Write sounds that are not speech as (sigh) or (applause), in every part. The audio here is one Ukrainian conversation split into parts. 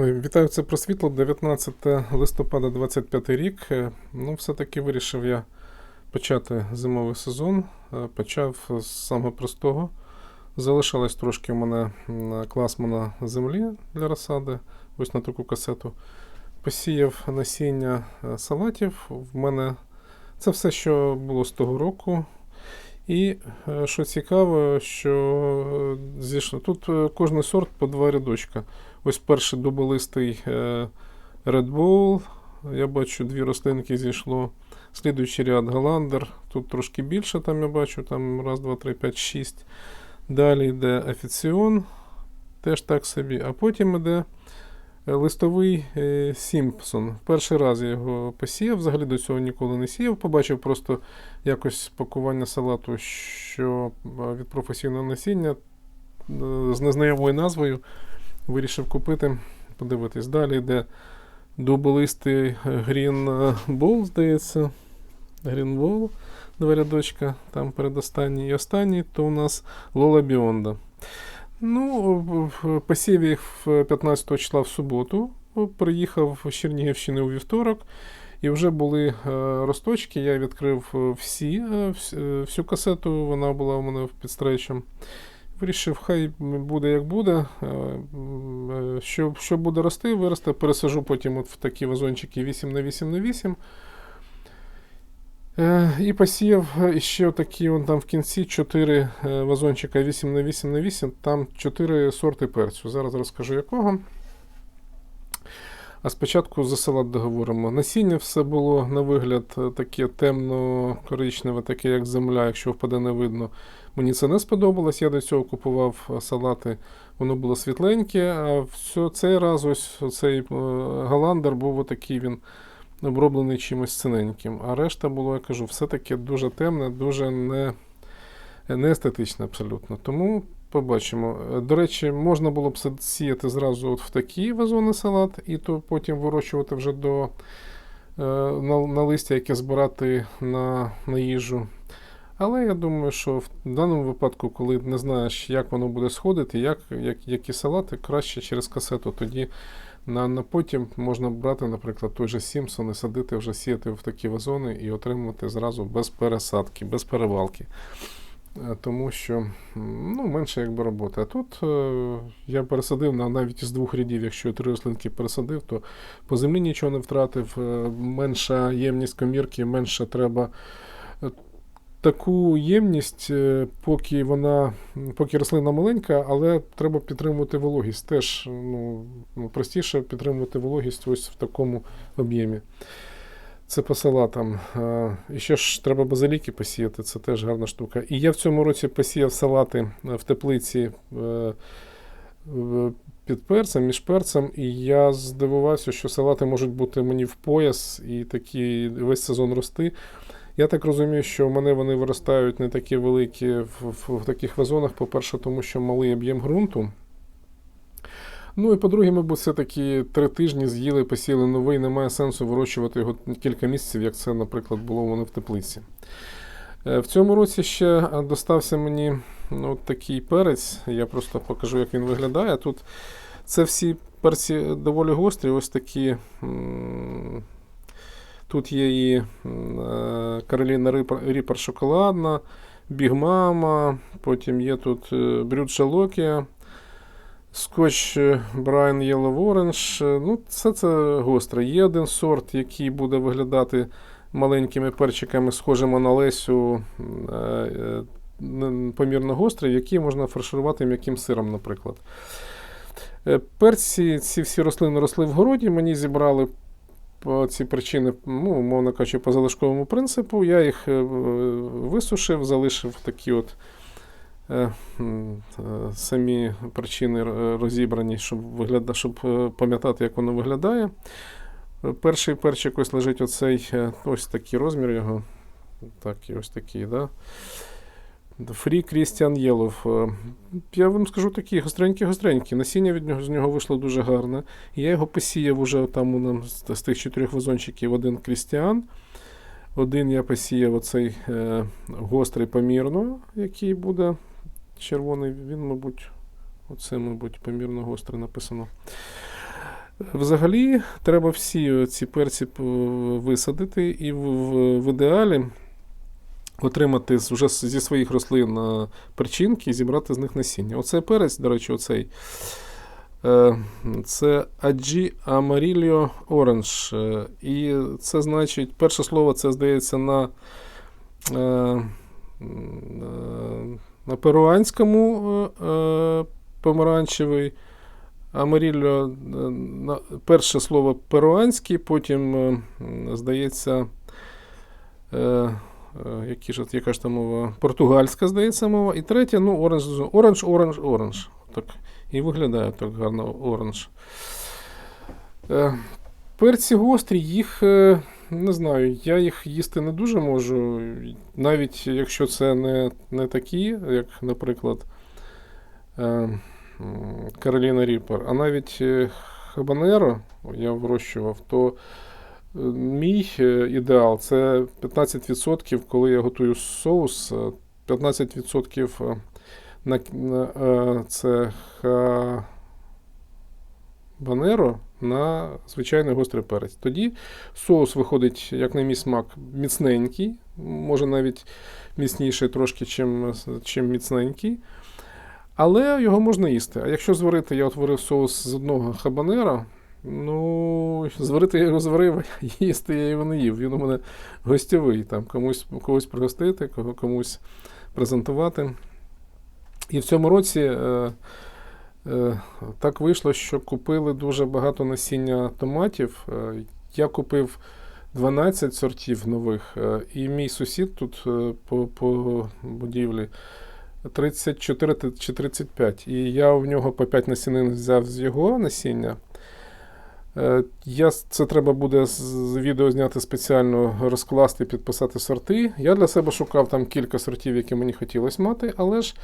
Вітаю, це просвітло 19 листопада 25 рік. Е, Ну, все-таки вирішив я почати зимовий сезон. Е, Почав з самого простого. Залишалось трошки в мене класмана землі для розсади, ось на таку касету. Посіяв насіння е, салатів. В мене це все, що було з того року. І що цікаво, що. Тут кожний сорт по два рядочка. Ось перший дуболистий е, Red Bull. Я бачу, дві рослинки зійшло. Слідуючий ряд Галандер. Тут трошки більше, там я бачу, там раз, два, три, п'ять, шість. Далі йде Афіціон, теж так собі. А потім йде е, листовий е, Сімпсон. Перший раз я його посіяв, взагалі до цього ніколи не сіяв. Побачив просто якось пакування салату, що е, від професійного насіння е, з незнайомою назвою. Вирішив купити, подивитись. Далі йде дуболистий Green Ball, здається. Green Ball, два рядочка, там передостанній і останній, то у нас Лола Біонда. Ну, в- в- посів їх 15 числа в суботу. Приїхав з Чернігівщини у вівторок. І вже були е, росточки. Я відкрив е, всі, е, вс- всю касету, вона була у мене під стрейчем. Вирішив, хай буде як буде. Е, е, Що, що буде рости, виросте, пересажу потім от в такі вазончики 8 на 8 на 8. Е, І посіяв е, ще такі он там в кінці 4 вазончика 8 на 8 на 8, там 4 сорти перцю. Зараз розкажу якого. А спочатку за салат договоримо. Насіння все було на вигляд таке темно-коричневе, таке як земля, якщо впаде не видно. Мені це не сподобалось. Я до цього купував е, салати, воно було світленьке. А все, цей раз ось цей галандер був отакий він оброблений чимось ціненьким. А решта було, я кажу, все-таки дуже темне, дуже не, не естетичне абсолютно. Тому побачимо. Е, До речі, можна було б сіяти зразу от в такі вазони салат, і то потім вирощувати вже до е, на, на листя, яке збирати на, на їжу. Але я думаю, що в даному випадку, коли не знаєш, як воно буде сходити, як, як, які салати, краще через касету. Тоді на, на потім можна брати, наприклад, той же Сімпсон і садити, вже сіяти в такі вазони і отримувати зразу без пересадки, без перевалки. Е, Тому що ну, менше якби роботи. А тут е, я пересадив на навіть із двох рядів, якщо я три рослинки пересадив, то по землі нічого не втратив, е, менша ємність комірки, менше треба. Е, Таку ємність, е, поки вона, поки рослина маленька, але треба підтримувати вологість. Теж ну, ну, простіше підтримувати вологість ось в такому об'ємі. Це по салатам. І ще ж треба базиліки посіяти, це теж гарна штука. І я в цьому році посіяв салати е, в теплиці е, під перцем, між перцем, і я здивувався, що салати можуть бути мені в пояс і такі весь сезон рости. Я так розумію, що в мене вони виростають не такі великі в, в, в таких вазонах. По-перше, тому що малий об'єм ґрунту. Ну і по-друге, мабуть, все-таки три тижні з'їли, посіяли новий, немає сенсу вирощувати його кілька місяців, як це, наприклад, було мене в теплиці. Е, В цьому році ще достався мені ну, от такий перець. Я просто покажу, як він виглядає. Тут це всі перці доволі гострі, ось такі. Тут є і е, Кароліна Ріпер, шоколадна, Бігмама, потім є тут е, Брюд Шалокія, Скотч е, Брайан Yellow Orange. Ну, все це гостре. Є один сорт, який буде виглядати маленькими перчиками, схожими на Лесю, помірно гострий, який можна фарширувати м'яким сиром, наприклад. Перці, ці всі рослини росли в городі, мені зібрали ці причини, ну, умовно кажучи, по залишковому принципу. Я їх е, висушив, залишив такі от е, е, самі причини розібрані, щоб, вигляда, щоб пам'ятати, як воно виглядає. Перший перчик ось лежить оцей, ось такий розмір його. Так, і ось такий, да? Фрі Крістіан Єлов. Е, Я вам скажу такі гостренькі-гостренькі. Насіння від нього з нього вийшло дуже гарне. Я його посіяв уже там у нас з тих чотирьох вазончиків один Крістіан. Один я посіяв оцей е, гострий помірно, який буде червоний. Він, мабуть, оце, мабуть, помірно гострий написано. Взагалі, треба всі ці перці висадити і в, в, в ідеалі отримати з- вже зі своїх рослин е, перчинки і зібрати з них насіння. Оцей перець, до речі, оцей. е, Це Аджі Amarillo Orange. е, І це значить, перше слово це здається на, на перуанському помаранчевий. Амарілло, перше слово перуанський, потім, здається, які ж, яка ж там мова? Португальська, здається, мова. І третє, ну, оранж, оранж, оранж, оранж. Так. І виглядає так гарно оранж. Е, Перці гострі, їх е, не знаю, я їх їсти не дуже можу, навіть якщо це не, не такі, як, наприклад, е, Кароліна Ріпер, а навіть е, Хабанеро я вирощував, то е, мій е, ідеал це 15%, коли я готую соус, е, 15% на, на, е, це хабанеро на звичайний гострий перець. Тоді соус виходить, як на мій смак, міцненький, може навіть міцніший трошки, чим, чим міцненький. Але його можна їсти. А якщо зварити, я от варив соус з одного хабанера, ну, зварити я його зварив, а (laughs) їсти я його не їв. Він у мене гостєвий, там комусь, когось пригостити, комусь презентувати. І в цьому році е, е, так вийшло, що купили дуже багато насіння томатів. Е, я купив 12 сортів нових, е, і мій сусід тут е, по, по будівлі 34 чи 35. І я в нього по 5 насінин взяв з його насіння. Е, Я, це треба буде з відео зняти спеціально, розкласти, підписати сорти. Я для себе шукав там кілька сортів, які мені хотілося мати, але ж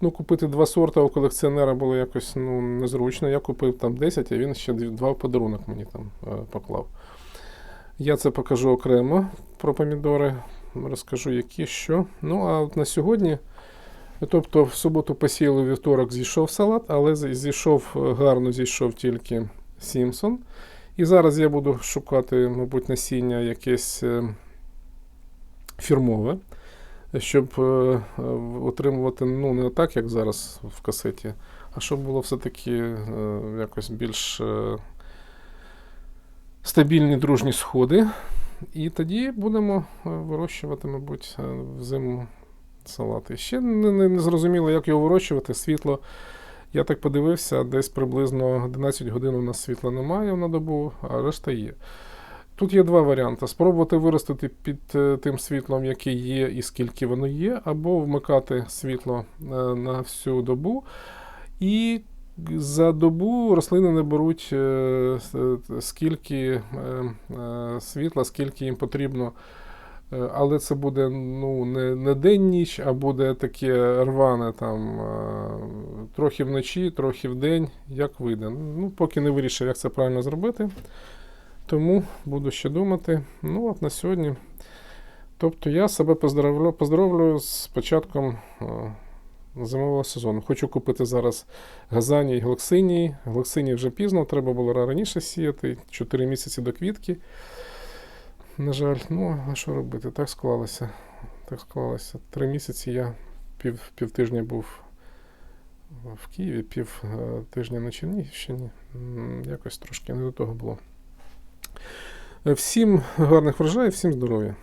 ну, купити два сорти у колекціонера було якось ну, незручно. Я купив там 10, а він ще два в подарунок мені там е, поклав. Я це покажу окремо про помідори, розкажу, які що. Ну, а от на сьогодні. Тобто в суботу посіяли, вівторок зійшов салат, але зійшов е, гарно зійшов тільки Сімсон. І зараз я буду шукати, мабуть, насіння якесь е, фірмове, щоб е, отримувати ну, не так, як зараз в касеті, а щоб було все-таки е, якось більш стабільні дружні сходи. І тоді будемо вирощувати, мабуть, взиму салати. Ще не, не, не зрозуміло, як його вирощувати. Світло. Я так подивився, десь приблизно 11 годин у нас світла немає на добу, а решта є. Тут є два варіанти: спробувати виростити під е, тим світлом, яке є, і скільки воно є, або вмикати світло е, на всю добу. І за добу рослини не беруть е, скільки світла, скільки їм потрібно. Е, Але це буде ну, не, не день-ніч, а буде таке рване там е, трохи вночі, трохи вдень, як вийде. Ну, поки не вирішив, як це правильно зробити. Тому буду ще думати. Ну, от на сьогодні. Тобто я себе поздравлю, поздравлю з початком е, зимового сезону. Хочу купити зараз газані і глоксинії. Глоксинії вже пізно, треба було раніше сіяти, 4 місяці до квітки. На жаль, ну а що робити? Так склалося. Так склалося. Три місяці я пів, пів тижня був в Києві, пів е, тижня на Чернігівщині. Якось трошки не до того було. Е, Всім гарних врожаїв, всім здоров'я.